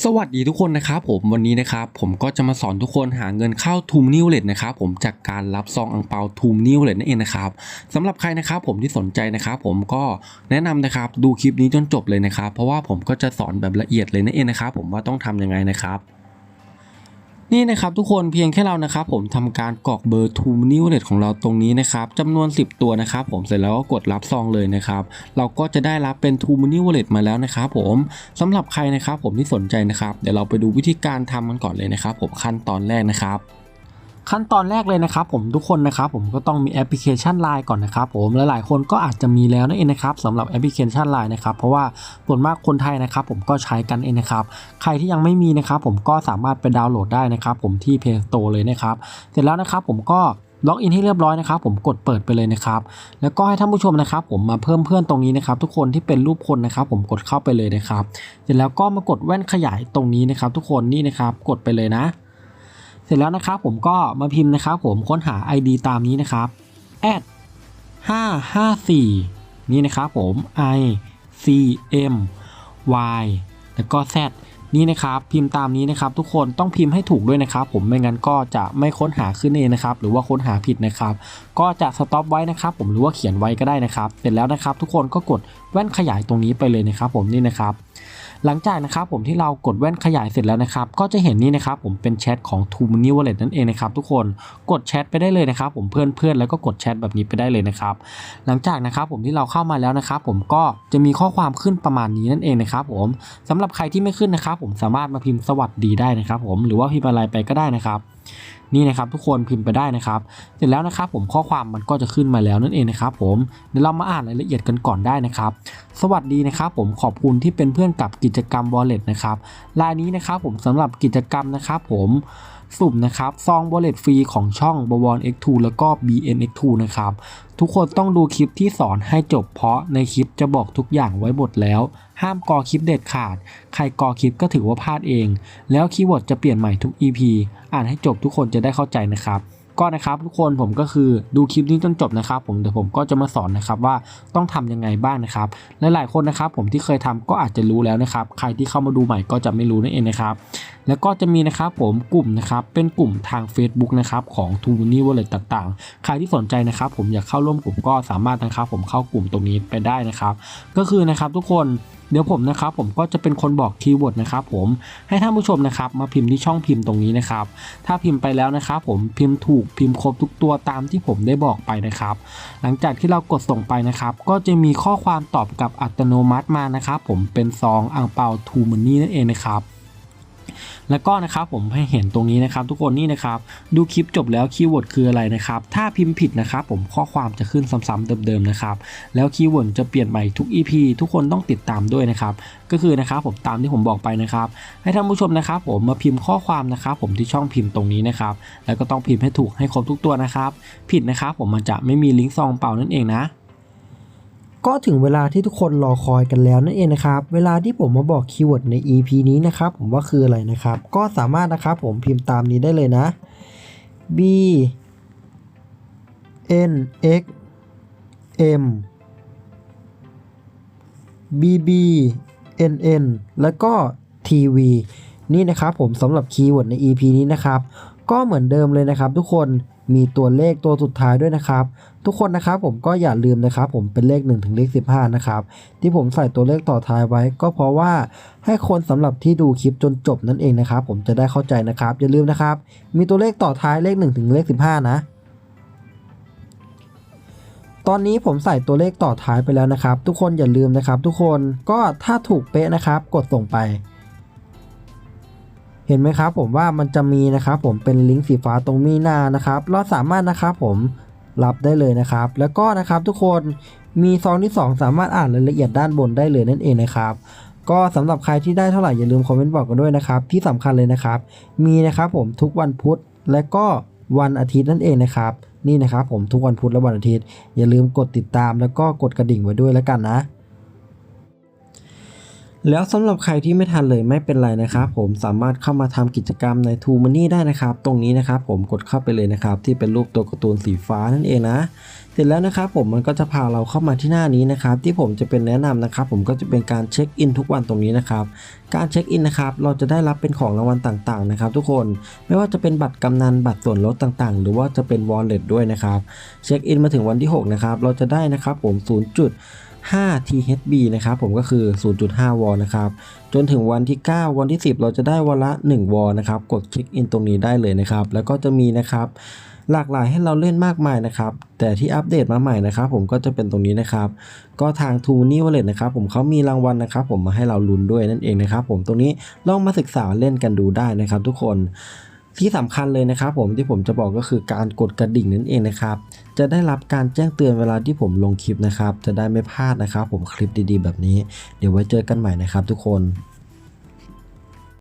สวัสดีทุกคนนะครับผมวันนี้นะครับผมก็จะมาสอนทุกคนหาเงินเข้าทูมนิวเลตนะครับผมจากการรับซองอังเปาทูมนิวเลตนั่นเองนะครับสำหรับใครนะครับผมที่สนใจนะครับผมก็แนะนำนะครับดูคลิปนี้จนจบเลยนะครับ เพราะว่าผมก็จะสอนแบบละเอียดเลยนั่นเองนะครับผมว่าต้องทำยังไงนะครับ นี่นะครับทุกคนเพียงแค่เรานะครับผมทำการกรอกเบอร์ทูมนิวเลตของเราตรงนี้นะครับจำนวน 10 ตัวนะครับผมเสร็จแล้วก็กดรับซองเลยนะครับเราก็จะได้รับเป็นทูมนิวเลตมาแล้วนะครับผมสำหรับใครนะครับผมที่สนใจนะครับเดี๋ยวเราไปดูวิธีการทำกันก่อนเลยนะครับผมขั้นตอนแรกนะครับ ขั้นตอนแรกเลยนะครับผมทุกคนนะครับผมก็ต้องมีแอปพลิเคชัน Line ก่อนนะครับผมและหลายคนก็อาจจะมีแล้วนั่นเองนะครับสำหรับแอปพลิเคชัน Line นะครับเพราะว่าส่วนมากคนไทยนะครับผมก็ใช้กันเองนะครับใครที่ยังไม่มีนะครับผมก็สามารถไปดาวน์โหลดได้นะครับผมที่ Play Store เลยนะครับเสร็จแล้วนะครับผมก็ล็อกอินให้เรียบร้อยนะครับผมกดเปิดไปเลยนะครับ แล้วก็ให้ท่านผู้ชมนะครับผมมาเพิ่มเพื่อนตรงนี้นะครับ ทุกคนที่เป็นรูปคนนะครับ ผมกดเข้าไปเลยนะครับ เสร็จแล้วก็มากดแว่นขยายตรงนี้นะครับ ทุกคนนี่นะครับกดไปเลยนะ เสร็จแล้วนะครับผมก็มาพิมพ์นะครับ ผมค้นหา ID ตามนี้นะครับ at 554 นี่นะครับผม i c m y แล้วก็ z นี่นะครับพิมพ์ตามนี้นะครับ ทุกคนต้องพิมพ์ให้ถูกด้วยนะครับ ผมไม่งั้นก็จะไม่ค้นหาขึ้นเองนะครับ หรือว่าค้นหาผิดนะครับ ก็จะสต็อปไว้นะครับ ผมหรือว่าเขียนไว้ก็ได้นะครับ เสร็จแล้วนะครับ ทุกคนก็กดแว่นขยายตรงนี้ไปเลยนะครับ ผมนี่นะครับ หลังจากนะครับผมที่เรากดแว่นขยายเสร็จแล้วนะครับ ก็จะเห็นนี่นะครับผมเป็นแชทของ t o m o n e y Wallet นั่นเองนะครับทุกคนกดแชทไปได้เลยนะครับผมเพื่อนเพื่อนๆแล้วก็กดแชทแบบนี้ไปได้เลยนะครับ หลังจากนะครับผมที่เราเข้ามาแล้วนะครับผมก็จะมีข้อความขึ้นประมาณนี้นั่นเองนะครับผมสำหรับใครที่ไม่ขึ้นนะครับผมสามารถมาพิมพ์สวัสดีได้นะครับผมหรือว่าพิมพ์อะไรไปก็ได้นะครับ นี่นะครับทุกคนพิมพ์ไปได้นะครับ เสร็จแล้วนะครับผมข้อความมันก็จะขึ้นมาแล้วนั่นเองนะครับผมเดี๋ยวเรามาอ่านรายละเอียดกันก่อนได้นะครับ สวัสดีนะครับผมขอบคุณที่เป็นเพื่อนกับกิจกรรม Wallet นะครับรายนี้นะครับผมสำหรับกิจกรรมนะครับผม สุ่มนะครับซอง Wallet ฟรีของช่อง b w o n X2 แล้วก็ BNX2 นะครับทุกคนต้องดูคลิปที่สอนให้จบเพราะในคลิปจะบอกทุกอย่างไว้หมดแล้ว ห้ามกอคลิปเด็ดขาด ใครกอคลิปก็ถือว่าพลาดเอง แล้วคีย์เวิร์ดจะเปลี่ยนใหม่ทุก EP อ่านให้จบทุกคนจะได้เข้าใจนะครับก็นะครับทุกคนผมก็คือดูคลิปนี้จนจบนะครับ ผมเดี๋ยวผมก็จะมาสอนนะครับว่าต้องทำยังไงบ้างนะครับและหลายคนนะครับผมที่เคยทำก็อาจจะรู้แล้วนะครับ ใครที่เข้ามาดูใหม่ก็จะไม่รู้นั่นเองนะครับ แล้วก็จะมีนะครับผมกลุ่มนะครับเป็นกลุ่มทาง Facebook นะครับของ t o m o n y Wallet ต่างๆ ใครที่สนใจนะครับผมอยากเข้าร่วมกลุ่มก็สามารถนะครับผมเข้ากลุ่มตรงนี้ไปได้นะครับก็คือนะครับทุกคนเดี๋ยวผมนะครับผมก็จะเป็นคนบอกคีย์เวิร์ดนะครับผมให้ท่านผู้ชมนะครับมาพิมพ์ที่ช่องพิมพ์ตรงนี้นะครับ ถ้าพิมพ์ไปแล้วนะครับผมพิมพ์ถูกพิมพ์ครบทุกตัวตามที่ผมได้บอกไปนะครับ หลังจากที่เรากดส่งไปนะครับ ก็จะมีข้อความตอบกลับอัตโนมัติมานะครับ ผมเป็นซองอ่างเปาทูมันนี่นั่นเองนะครับ แล้วก็นะครับผมให้เห็นตรงนี้นะครับ ทุกคนนี่นะครับ ดูคลิปจบแล้วคีย์เวิร์ดคืออะไรนะครับ ถ้าพิมพ์ผิดนะครับผมข้อความจะขึ้นซ้ำๆเดิมๆนะครับ แล้วคีย์เวิร์ดจะเปลี่ยนใหม่ทุก EP ทุกคนต้องติดตามด้วยนะครับ ก็คือนะครับผมตามที่ผมบอกไปนะครับ ให้ท่านผู้ชมนะครับ ผมมาพิมพ์ข้อความนะครับ ผมที่ช่องพิมพ์ตรงนี้นะครับ แล้วก็ต้องพิมพ์ให้ถูกให้ครบทุกตัวนะครับ ผิดนะครับ ผมมันจะไม่มีลิงก์ซองเปล่านั่นเองนะ ก็ถึงเวลาที่ทุกคนรอคอยกันแล้วนั่นเองนะครับ เวลาที่ผมมาบอกคีย์เวิร์ดใน EP นี้นะครับ ผมว่าคืออะไรนะครับ ก็สามารถนะครับผมพิมพ์ตามนี้ได้เลยนะ B N X M B B N N แล้วก็ T V นี่นะครับผมสำหรับคีย์เวิร์ดใน EP นี้นะครับ ก็เหมือนเดิมเลยนะครับ ทุกคนมีตัวเลขตัวสุดท้ายด้วยนะครับ ทุกคนนะครับผมก็อย่าลืมนะครับ ผมเป็นเลข1ถึงเลข15 นะครับ ที่ผมใส่ตัวเลขต่อท้ายไว้ ก็เพราะว่าให้คนสำหรับที่ดูคลิปจนจบนั่นเองนะครับ ผมจะได้เข้าใจนะครับ อย่าลืมนะครับ มีตัวเลขต่อท้ายเลข1ถึงเลข15 นะ ตอนนี้ผมใส่ตัวเลขต่อท้ายไปแล้วนะครับ ทุกคนอย่าลืมนะครับ ทุกคนก็ถ้าถูกเป๊ะนะครับ กดส่งไป เห็นไหมครับผมว่ามันจะมีนะครับผมเป็นลิงก์สีฟ้าตรงมีหน้านะครับ เราสามารถนะครับผมรับได้เลยนะครับ แล้วก็นะครับทุกคนมีซองที่ 2 สามารถอ่านรายละเอียดด้านบนได้เลยนั่นเองนะครับก็สำหรับใครที่ได้เท่าไหร่อย่าลืมคอมเมนต์บอกกันด้วยนะครับ ที่สำคัญเลยนะครับ มีนะครับผมทุกวันพุธและก็วันอาทิตย์นั่นเองนะครับ นี่นะครับผมทุกวันพุธและวันอาทิตย์ อย่าลืมกดติดตามแล้วก็กดกระดิ่งไว้ด้วยแล้วกันนะ แล้วสำหรับใครที่ไม่ทันเลยไม่เป็นไรนะครับผมสามารถเข้ามาทำกิจกรรมใน t ู Money ได้นะครับ ตรงนี้นะครับผมกดเข้าไปเลยนะครับ ที่เป็นรูปตัวการ์ตูนสีฟ้านั่นเองนะ เสร็จแล้วนะครับผมมันก็จะพาเราเข้ามาที่หน้านี้นะครับ ที่ผมจะเป็นแนะนำนะครับ ผมก็จะเป็นการเช็คอินทุกวันตรงนี้นะครับการเช็คอินนะครับเราจะได้รับเป็นของรางวัลต่างๆนะครับ ทุกคนไม่ว่าจะเป็นบัตรกำนันบัตรส่วนลดต่างๆ หรือว่าจะเป็น wallet ด้วยนะครับเช็คอินมาถึงวันที่6นะครับเราจะได้นะครับผม0จุด 5 THB นะครับผมก็คือ 0.5 วอลนะครับ จนถึงวันที่ 9 วันที่ 10 เราจะได้วันละ 1 วอลนะครับ กดเช็คอินตรงนี้ได้เลยนะครับ แล้วก็จะมีนะครับ หลากหลายให้เราเล่นมากมายนะครับ แต่ที่อัปเดตมาใหม่นะครับ ผมก็จะเป็นตรงนี้นะครับ ก็ทาง t ูนี่วอลเล็ตนะครับ ผมเขามีรางวัลนะครับ ผมมาให้เราลุ้นด้วยนั่นเองนะครับ ผมตรงนี้ลองมาศึกษาเล่นกันดูได้นะครับ ทุกคน ที่สำคัญเลยนะครับผมที่ผมจะบอกก็คือการกดกระดิ่งนั่นเองนะครับ จะได้รับการแจ้งเตือนเวลาที่ผมลงคลิปนะครับ จะได้ไม่พลาดนะครับ ผมคลิปดีๆ แบบนี้ เดี๋ยวไว้เจอกันใหม่นะครับทุกคน